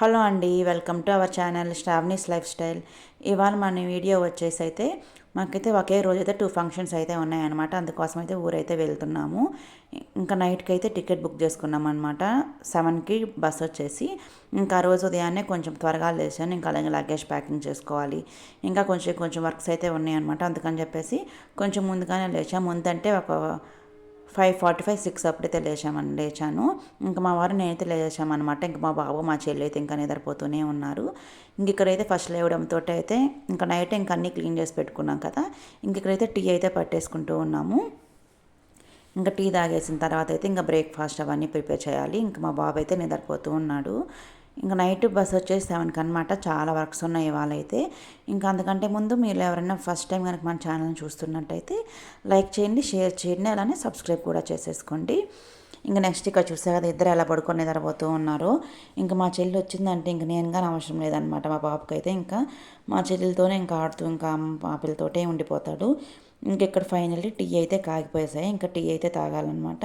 Hello అండి welcome to our channel స్టావ్నీస్ life style. ఇవాళ మన వీడియో వచ్చేసి అయితే మాకైతే ఒకే రోజు అయితే టూ ఫంక్షన్స్ అయితే ఉన్నాయన్నమాట. అందుకోసం అయితే ఊరైతే వెళ్తున్నాము. ఇంకా నైట్కి అయితే టికెట్ బుక్ చేసుకున్నాం అనమాట సెవెన్కి బస్ వచ్చేసి. ఇంకా రోజు ఉదయాన్నే కొంచెం త్వరగా లేచాను. ఇంకా అలాగే లగేజ్ ప్యాకింగ్ చేసుకోవాలి. ఇంకా కొంచెం కొంచెం వర్క్స్ అయితే ఉన్నాయన్నమాట. అందుకని చెప్పేసి కొంచెం ముందుగానే లేచాము ముందంటే ఒక ఫైవ్ ఫార్టీ ఫైవ్ సిక్స్ అప్పుడైతే లేచామని లేచాను. ఇంకా మా వారు నేనైతే లేచామన్నమాట ఇంకా మా బాబు మా చెల్లి అయితే ఇంకా నిద్రపోతూనే ఉన్నారు. ఇంక ఇక్కడైతే ఫస్ట్ లేవడంతో అయితే ఇంకా నైట్ ఇంకా అన్నీ క్లీన్ చేసి పెట్టుకున్నాం కదా. ఇంక ఇక్కడైతే టీ అయితే పట్టేసుకుంటూ ఉన్నాము. ఇంకా టీ తాగేసిన తర్వాత అయితే ఇంకా బ్రేక్ఫాస్ట్ అవన్నీ ప్రిపేర్ చేయాలి. ఇంకా మా బాబు అయితే నిద్రపోతూ ఉన్నాడు. ఇంకా నైట్ బస్ వచ్చేసి సెవెన్కి అనమాట చాలా వర్క్స్ ఉన్నాయి ఇవాళ అయితే ఇంకా అందుకంటే ముందు మీరు ఎవరైనా ఫస్ట్ టైం కనుక మన ఛానల్ని చూస్తున్నట్టయితే లైక్ చేయండి షేర్ చేయండి అలానే సబ్స్క్రైబ్ కూడా చేసేసుకోండి. ఇంకా నెక్స్ట్ ఇక్కడ చూసా కదా ఇద్దరు ఎలా పడుకొని నిద్రపోతూ ఉన్నారు. ఇంకా మా చెల్లి వచ్చిందంటే ఇంక నేను కానీ అవసరం లేదనమాట మా పాపకి అయితే ఇంకా మా చెల్లెలతోనే ఇంకా ఆడుతూ ఇంకా మా పిల్లతోటే ఉండిపోతాడు. ఇంక ఇక్కడ ఫైనల్లీ టీ అయితే కాగిపోయేసాయి. ఇంకా టీ అయితే తాగాలన్నమాట.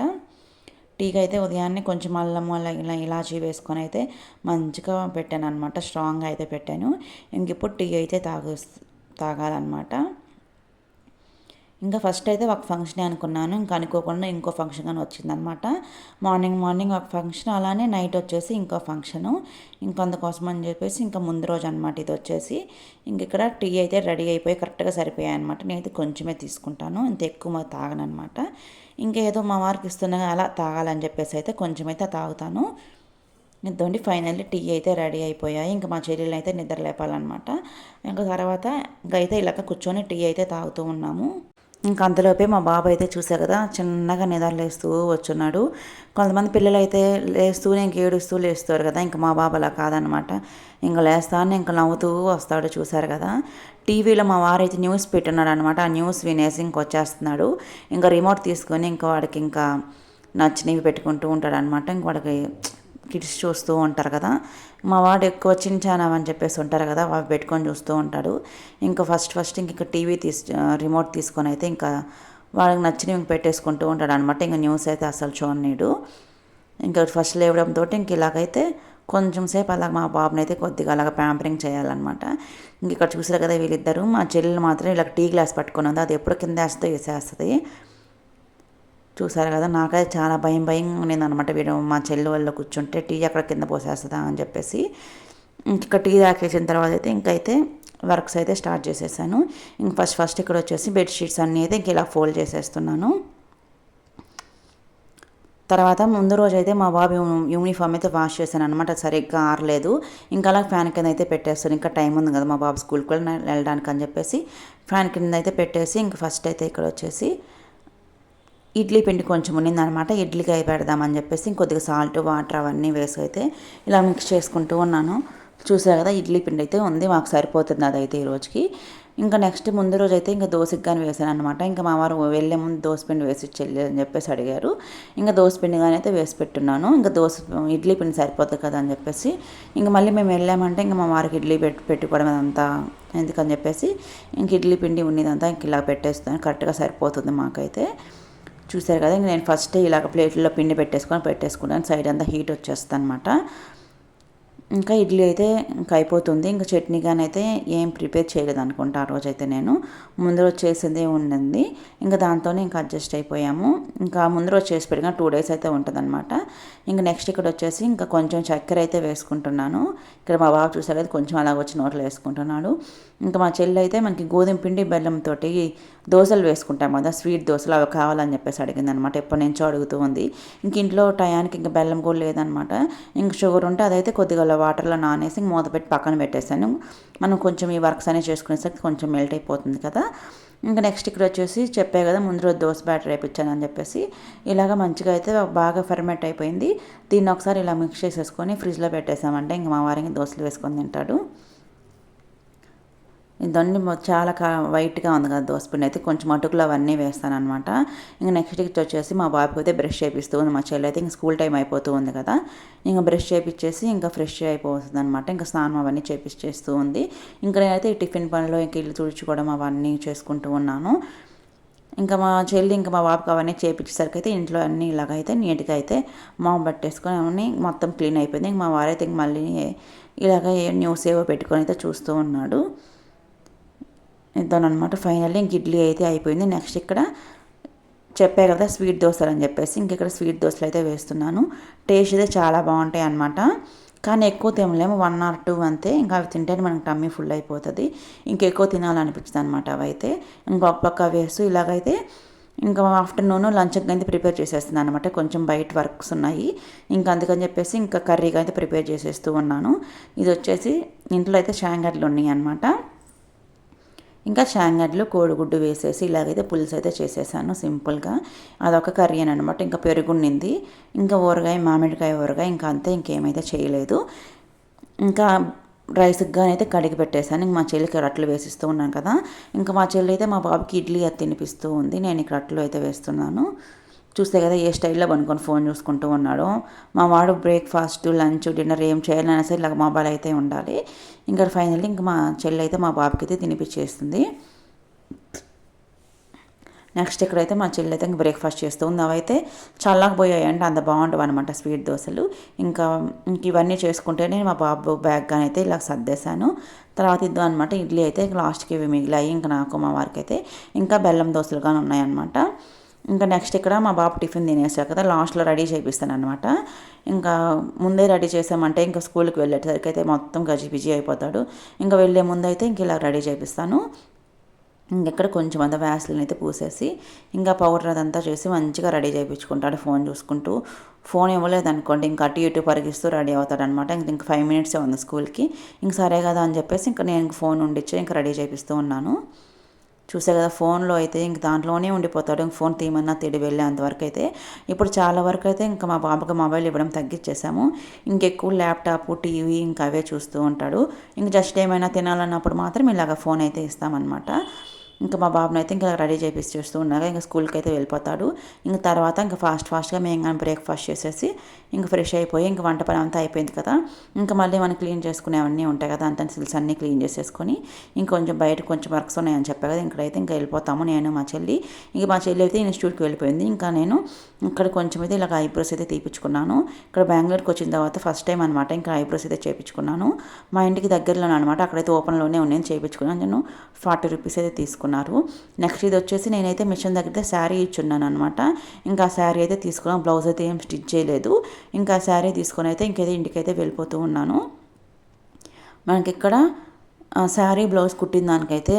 టీకి అయితే ఉదయాన్నే కొంచెం అల్లం అలా ఇలా ఇలాచీ వేసుకొని అయితే మంచిగా పెట్టాను అనమాట స్ట్రాంగ్గా అయితే పెట్టాను. ఇంక ఇప్పుడు టీ అయితే తాగు తాగాలన్నమాట. ఇంకా ఫస్ట్ అయితే ఒక ఫంక్షన్ అనుకున్నాను. ఇంకా అనుకోకుండా ఇంకో ఫంక్షన్ కానీ వచ్చిందనమాట మార్నింగ్ మార్నింగ్ ఒక ఫంక్షన్ అలానే నైట్ వచ్చేసి ఇంకో ఫంక్షను ఇంకా అందుకోసం అని చెప్పేసి ఇంకా ముందు రోజు అనమాట ఇది వచ్చేసి. ఇంక ఇక్కడ టీ అయితే రెడీ అయిపోయి కరెక్ట్గా సరిపోయాయి అనమాట నేనైతే కొంచెమే తీసుకుంటాను. ఇంత ఎక్కువ తాగనమాట ఇంకేదో మా వారికి ఇస్తున్నా అలా తాగాలని చెప్పేసి అయితే కొంచెం అయితే తాగుతాను. ఇదండి ఫైనల్లీ టీ అయితే రెడీ అయిపోయాయి. ఇంకా మా చెల్లెలు అయితే నిద్ర లేపాలన్నమాట. ఇంకా తర్వాత ఇంకా అయితే ఇలాగ కూర్చొని టీ అయితే తాగుతూ ఉన్నాము. ఇంకా అంతలోపే మా బాబు అయితే చూసా కదా చిన్నగా నిద్ర లేస్తూ వచ్చున్నాడు. కొంతమంది పిల్లలు అయితే లేస్తూనే ఇంక ఏడుస్తూ లేస్తారు కదా ఇంకా మా బాబు అలా కాదనమాట ఇంకా లేస్తాను ఇంకా నవ్వుతూ వస్తాడు చూశారు కదా. టీవీలో మా వారైతే న్యూస్ పెట్టున్నాడు అనమాట ఆ న్యూస్ వినేసి ఇంక వచ్చేస్తున్నాడు. ఇంకా రిమోట్ తీసుకొని ఇంకా వాడికి ఇంకా నచ్చినవి పెట్టుకుంటూ ఉంటాడు అనమాట ఇంక వాడికి కిడ్స్ చూస్తూ ఉంటారు కదా. మా వాడు ఎక్కువ చించానా చెప్పేసి ఉంటారు కదా అవి పెట్టుకొని చూస్తూ ఉంటాడు. ఇంకా ఫస్ట్ ఫస్ట్ ఇంక టీవీ తీసు రిమోట్ తీసుకొని అయితే ఇంకా వాళ్ళకి నచ్చినవి ఇంక పెట్టేసుకుంటూ ఉంటాడు అనమాట ఇంకా న్యూస్ అయితే అసలు చూడనీడు. ఇంకా ఫస్ట్ లేవడంతో ఇంక ఇలాగైతే కొంచెం సేపు అలా మా బాబుని అయితే కొద్దిగా అలాగ ప్యాంపరింగ్ చేయాలన్నమాట. ఇంక ఇక్కడ చూసారు కదా వీళ్ళిద్దరు. మా చెల్లెలు మాత్రం ఇలా టీ గ్లాస్ పట్టుకుని ఉంది. అది ఎప్పుడు కింద వేస్తే వేసేస్తుంది. చూసారు కదా నాకైతే చాలా భయం భయం నేను అనమాట వీడు మా చెల్లి వాళ్ళు కూర్చుంటే టీ అక్కడ కింద పోసేస్తుందా అని చెప్పేసి. ఇంకా టీ తాకేసిన తర్వాత అయితే ఇంకైతే వర్క్స్ అయితే స్టార్ట్ చేసేసాను. ఇంక ఫస్ట్ ఫస్ట్ ఇక్కడ వచ్చేసి బెడ్షీట్స్ అన్నీ అయితే ఇంక ఇలా ఫోల్డ్ చేసేస్తున్నాను. తర్వాత ముందు రోజు అయితే మా బాబు యూనిఫామ్ అయితే వాష్ చేశాను అనమాట సరిగ్గా ఆరలేదు. ఇంకా అలా ఫ్యాన్ కింద అయితే పెట్టేస్తాను ఇంకా టైం ఉంది కదా మా బాబు స్కూల్కి వెళ్ళడానికి అని చెప్పేసి. ఫ్యాన్ కింద అయితే పెట్టేసి ఇంక ఫస్ట్ అయితే ఇక్కడ వచ్చేసి ఇడ్లీ పిండి కొంచెం ఉన్నిందనమాట. ఇడ్లీకి పెడదామని చెప్పేసి ఇంకొద్దిగా సాల్ట్ వాటర్ అవన్నీ వేసి అయితే ఇలా మిక్స్ చేసుకుంటూ ఉన్నాను. చూసారు కదా ఇడ్లీ పిండి అయితే ఉంది మాకు సరిపోతుంది అదైతే ఈ రోజుకి. ఇంకా నెక్స్ట్ ముందు రోజు అయితే ఇంకా దోశకి కానీ వేసాను అనమాట ఇంకా మా వారు వెళ్ళే ముందు దోశ పిండి వేసి చెల్లి అని చెప్పేసి అడిగారు. ఇంకా దోశ పిండి కానీ అయితే వేసి పెట్టున్నాను. ఇంకా దోశ ఇడ్లీ పిండి సరిపోతుంది కదా అని చెప్పేసి ఇంకా మళ్ళీ మేము వెళ్ళామంటే ఇంకా మా వారికి ఇడ్లీ పెట్టి పెట్టుకోవడం అదంతా ఎందుకని చెప్పేసి ఇంక ఇడ్లీ పిండి ఉన్నదంతా ఇంక ఇలా పెట్టేస్తాను కరెక్ట్గా సరిపోతుంది మాకైతే. చూసారు కదా నేను ఫస్ట్ ఇలాగ ప్లేట్లో పిండి పెట్టేసుకొని పెట్టేసుకున్నాను. సైడ్ అంతా హీట్ వచ్చేస్తుంది అనమాట ఇంకా ఇడ్లీ అయితే ఇంకా అయిపోతుంది. ఇంకా చట్నీ కానీ అయితే ఏం ప్రిపేర్ చేయలేదు అనుకుంటా ఆ రోజైతే నేను. ముందు రోజు చేసిందే ఉండింది. ఇంకా దాంతోనే ఇంకా అడ్జస్ట్ అయిపోయాము. ఇంకా ముందు రోజు చేసి పెట్టిన టూ డేస్ అయితే ఉంటుందన్నమాట. ఇంకా నెక్స్ట్ ఇక్కడ వచ్చేసి ఇంకా కొంచెం చక్కెర అయితే వేసుకుంటున్నాను. ఇక్కడ మా బాబు చూసారు అయితే కొంచెం అలాగ వచ్చి నోట్లో వేసుకుంటున్నాడు. ఇంకా మా చెల్లి అయితే మనకి గోధుమ పిండి బెల్లంతో దోశలు వేసుకుంటాం కదా స్వీట్ దోశలు అవి కావాలని చెప్పేసి అడిగింది అనమాట ఎప్పటి నుంచో అడుగుతూ ఉంది. ఇంక ఇంట్లో టయానికి ఇంకా బెల్లం కూడా లేదనమాట ఇంక షుగర్ ఉంటే అదైతే కొద్దిగా వాటర్లో నానేసి మూత పెట్టి పక్కన పెట్టేశాను. మనం కొంచెం ఈ వర్క్స్ అనేవి చేసుకునేసరికి కొంచెం మెల్ట్ అయిపోతుంది కదా. ఇంకా నెక్స్ట్ ఇక్కడ వచ్చేసి చెప్పే కదా ముందు రోజు దోశ బ్యాటర్ వేయించాను అని చెప్పేసి. ఇలాగ మంచిగా అయితే బాగా ఫర్మెంట్ అయిపోయింది. దీన్ని ఒకసారి ఇలా మిక్స్ చేసేసుకొని ఫ్రిడ్జ్లో పెట్టేసామంటే ఇంకా మా వారికి దోశలు వేసుకొని తింటాడు. ఇదన్నీ చాలా కా వైట్గా ఉంది కదా దోసపిండి అయితే కొంచెం అటుకులు అవన్నీ వేస్తాను అనమాట ఇంకా నెక్స్ట్ వచ్చేసి మా బాబుకి అయితే బ్రష్ చేపిస్తూ ఉంది. మా చెల్లి అయితే ఇంకా స్కూల్ టైం అయిపోతూ ఉంది కదా. ఇంకా బ్రష్ చేపించేసి ఇంకా ఫ్రెష్ అయిపోతుంది అనమాట ఇంకా స్నానం అవన్నీ చేపిస్తూ ఉంది. ఇంకా నేనైతే ఈ టిఫిన్ పనిలో ఇంకా ఇల్లు తుడుచుకోవడం అవన్నీ చేసుకుంటూ ఉన్నాను. ఇంకా మా చెల్లి ఇంకా మా బాబుకి అవన్నీ చేపించేసరికి అయితే ఇంట్లో అన్నీ ఇలాగైతే నీట్గా అయితే మామ పట్టేసుకొని అవన్నీ మొత్తం క్లీన్ అయిపోయింది. ఇంక మా వారైతే ఇంక మళ్ళీ ఇలాగ ఏ న్యూస్ ఏవో పెట్టుకొని అయితే చూస్తూ ఉన్నాడు. ఇద్దానమాట ఫైనల్లీ ఇంక ఇడ్లీ అయితే అయిపోయింది. నెక్స్ట్ ఇక్కడ చెప్పే కదా స్వీట్ దోశలు అని చెప్పేసి. ఇంక ఇక్కడ స్వీట్ దోశలు అయితే వేస్తున్నాను. టేస్ట్ అయితే చాలా బాగుంటాయి అనమాట కానీ ఎక్కువ తినలేము. వన్ ఆర్ టూ అంతే. ఇంకా అవి తింటేనే మనకి టమ్మీ ఫుల్ అయిపోతుంది. ఇంకెక్కువ తినాలనిపించింది అనమాట అవి అయితే ఇంకొక పక్క వేస్తూ ఇలాగైతే ఇంకా ఆఫ్టర్నూన్ లంచ్కి అయితే ప్రిపేర్ చేసేస్తున్నాను అనమాట కొంచెం బయట వర్క్స్ ఉన్నాయి. ఇంకా అందుకని చెప్పేసి ఇంకా కర్రీగా అయితే ప్రిపేర్ చేసేస్తూ ఉన్నాను. ఇది వచ్చేసి ఇంట్లో అయితే షాంగర్లు ఉన్నాయి అనమాట ఇంకా షాంగడ్లు కోడిగుడ్డు వేసేసి ఇలాగైతే పులుసు అయితే చేసేసాను సింపుల్గా. అదొక కర్రీ అని అనమాట ఇంకా పెరుగుండింది ఇంకా ఊరగాయ మామిడికాయ ఊరగాయ ఇంకా అంతే ఇంకేమైతే చేయలేదు. ఇంకా రైస్కి అయితే కడిగి పెట్టేశాను. ఇంక మా చెల్లికి రట్లు వేసిస్తూ ఉన్నాను కదా. ఇంకా మా చెల్లి అయితే మా బాబుకి ఇడ్లీ అది తినిపిస్తూ ఉంది. నేను ఇక్కడ రట్లు అయితే వేస్తున్నాను. చూస్తే కదా ఏ స్టైల్లో పనుకొని ఫోన్ చూసుకుంటూ ఉన్నాడు. మా వాడు బ్రేక్ఫాస్ట్ లంచ్ డిన్నర్ ఏం చేయాలన్నా సరే ఇలాగ మొబైల్ అయితే ఉండాలి. ఇంకా ఫైనల్లీ ఇంకా మా చెల్లి అయితే మా బాబుకి అయితే తినిపించేస్తుంది నెక్స్ట్ ఇక్కడైతే మా చెల్లి అయితే బ్రేక్ఫాస్ట్ చేస్తూ ఉంది. అవైతే చల్లకపోయాయంటే అంత బాగుంటుంది అనమాట స్వీట్ దోశలు. ఇంకా ఇంక ఇవన్నీ చేసుకుంటేనే మా బాబు బ్యాగ్ కానీ అయితే ఇలా సర్దేశాను. తర్వాత ఇద్దాం అనమాట ఇడ్లీ అయితే లాస్ట్కి ఇవి మిగిలాయి. ఇంకా నాకు మా వారికి అయితే ఇంకా బెల్లం దోశలు కానీ ఉన్నాయన్నమాట. ఇంకా నెక్స్ట్ ఇక్కడ మా బాబు టిఫిన్ తినేసారు కదా లాస్ట్లో రెడీ చేపిస్తాను అనమాట ఇంకా ముందే రెడీ చేసామంటే ఇంకా స్కూల్కి వెళ్ళేసరికి అయితే మొత్తం గజిబిజీ అయిపోతాడు. ఇంకా వెళ్ళే ముందు అయితే ఇంక ఇలా రెడీ చేపిస్తాను. ఇంకెక్కడ కొంచెం అంత వ్యాస్లిన్ అయితే పూసేసి ఇంకా పౌడర్ అదంతా చేసి మంచిగా రెడీ చేయించుకుంటాడు ఫోన్ చూసుకుంటూ. ఫోన్ ఇవ్వలేదు అనుకోండి ఇంకా అటు ఇటు పరిగిస్తూ రెడీ అవుతాడు అనమాట ఇంక ఇంకా ఫైవ్ మినిట్సే ఉంది స్కూల్కి. ఇంక సరే కదా అని చెప్పేసి ఇంకా నేను ఫోన్ ఉండిచ్చి ఇంకా రెడీ చేపిస్తూ ఉన్నాను. చూసే కదా ఫోన్లో అయితే ఇంక దాంట్లోనే ఉండిపోతాడు. ఇంక ఫోన్ తీయమన్నా తిడి వెళ్ళేంతవరకు అయితే ఇప్పుడు చాలా వరకు అయితే ఇంకా మా బాబుకి మొబైల్ ఇవ్వడం తగ్గించేసాము ఇంకెక్కువ ల్యాప్టాప్ టీవీ ఇంకా అవే చూస్తూ ఉంటాడు. ఇంక జస్ట్ ఏమైనా తినాలన్నప్పుడు మాత్రం ఇలాగ ఫోన్ అయితే ఇస్తామన్నమాట. ఇంకా మా బాబుని అయితే ఇంకా రెడీ చేపిస్తూ చేస్తూ ఉన్నాగా ఇంకా స్కూల్కి అయితే వెళ్ళిపోతాడు. ఇంక తర్వాత ఇంకా ఫాస్ట్ ఫాస్ట్గా మేము కానీ బ్రేక్ఫాస్ట్ చేసేసి ఇంకా ఫ్రెష్ అయిపోయి ఇంకా వంట పని అంతా అయిపోయింది కదా. ఇంకా మళ్ళీ మనం క్లీన్ చేసుకునేవన్నీ ఉంటాయి కదా. అంత సిల్స్ అన్నీ క్లీన్ చేసేసుకొని ఇంకొంచెం బయట కొంచెం వర్క్స్ ఉన్నాయని చెప్పా కదా. ఇక్కడైతే ఇంకా వెళ్ళిపోతాము నేను మా చెల్లి. ఇంకా మా చెల్లి అయితే ఇన్స్టిట్యూట్కి వెళ్ళిపోయింది. ఇంకా నేను ఇక్కడ కొంచెం అయితే ఇలాగ ఐబ్రోస్ అయితే తీపించుకున్నాను ఇక్కడ బెంగళూరుకి వచ్చిన తర్వాత ఫస్ట్ టైం అనమాట ఇంకా ఐబ్రోస్ అయితే చేయించుకున్నాను మా ఇంటికి దగ్గరలోనే అనమాట అక్కడైతే ఓపెన్లోనే ఉన్నాయని చేయించుకున్నాను నేను ఫార్టీ రూపీస్ అయితే తీసుకున్నాను. తీసుకున్నారు. నెక్స్ట్ ఇది వచ్చేసి నేనైతే మిషన్ దగ్గర శారీ ఇచ్చున్నాను అనమాట ఇంకా శారీ అయితే తీసుకున్నాను. బ్లౌజ్ అయితే ఏం స్టిచ్ చేయలేదు. ఇంకా శారీ తీసుకొని అయితే ఇంకైతే ఇంటికైతే వెళ్ళిపోతూ ఉన్నాను. మనకి ఇక్కడ శారీ బ్లౌజ్ కుట్టిన దానికైతే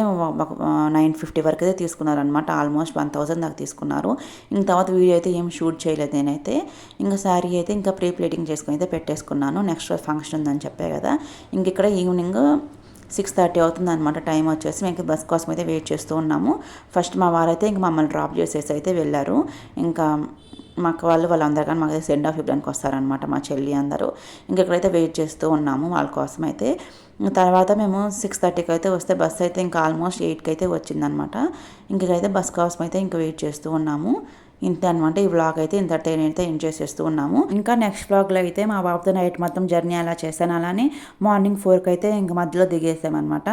నైన్ ఫిఫ్టీ వరకు అయితే తీసుకున్నారనమాట ఆల్మోస్ట్ వన్ థౌజండ్ దాకా తీసుకున్నారు. ఇంక తర్వాత వీడియో అయితే ఏం షూట్ చేయలేదు నేనైతే. ఇంకా శారీ అయితే ఇంకా ప్రీ ప్లేటింగ్ చేసుకుని అయితే పెట్టేసుకున్నాను. నెక్స్ట్ ఫంక్షన్ ఉందని చెప్పే కదా. ఇంక ఇక్కడ ఈవినింగ్ సిక్స్ థర్టీ అవుతుంది అనమాట టైం వచ్చేసి మేము బస్ కోసం అయితే వెయిట్ చేస్తూ ఉన్నాము. ఫస్ట్ మా వారైతే ఇంక మమ్మల్ని డ్రాప్ చేసేసి అయితే వెళ్ళారు. ఇంకా మాకు వాళ్ళు వాళ్ళందరూ కానీ మాకు సెండ్ ఆఫ్ ఇవ్వడానికి వస్తారనమాట మా చెల్లి అందరూ. ఇంకెక్కడైతే వెయిట్ చేస్తూ ఉన్నాము వాళ్ళ కోసం అయితే. తర్వాత మేము సిక్స్ థర్టీకి అయితే వస్తే బస్ అయితే ఇంకా ఆల్మోస్ట్ ఎయిట్కి అయితే వచ్చిందనమాట ఇంకైతే బస్ కోసం అయితే ఇంకా వెయిట్ చేస్తూ ఉన్నాము. ఇంతే అనమాట ఈ వ్లాగ్ అయితే ఇంతటితో అయితే ఎంజాయ్ చేస్తూ ఉన్నాము. ఇంకా నెక్స్ట్ వ్లాగ్లో అయితే మా బాబుతో నైట్ మొత్తం జర్నీ అలా చేశాను. అలానే మార్నింగ్ ఫోర్కి అయితే ఇంక మధ్యలో దిగేసామన్నమాట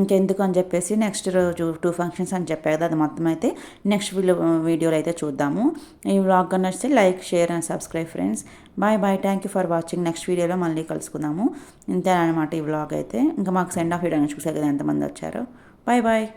ఇంకెందుకు అని చెప్పేసి నెక్స్ట్ రోజు టూ ఫంక్షన్స్ అని చెప్పారు కదా అది మొత్తం అయితే నెక్స్ట్ వీడియో వీడియోలో అయితే చూద్దాము. ఈ వ్లాగ్ నచ్చితే like share and subscribe friends. Bye bye. Thank you for watching. Next వీడియోలో మళ్ళీ కలుసుకుందాము. ఇంతే అనమాట ఈ వ్లాగ్ అయితే. ఇంకా మాకు సెండ్ ఆఫ్ వీడియో చూసే కదా ఎంతమంది వచ్చారు. Bye bye.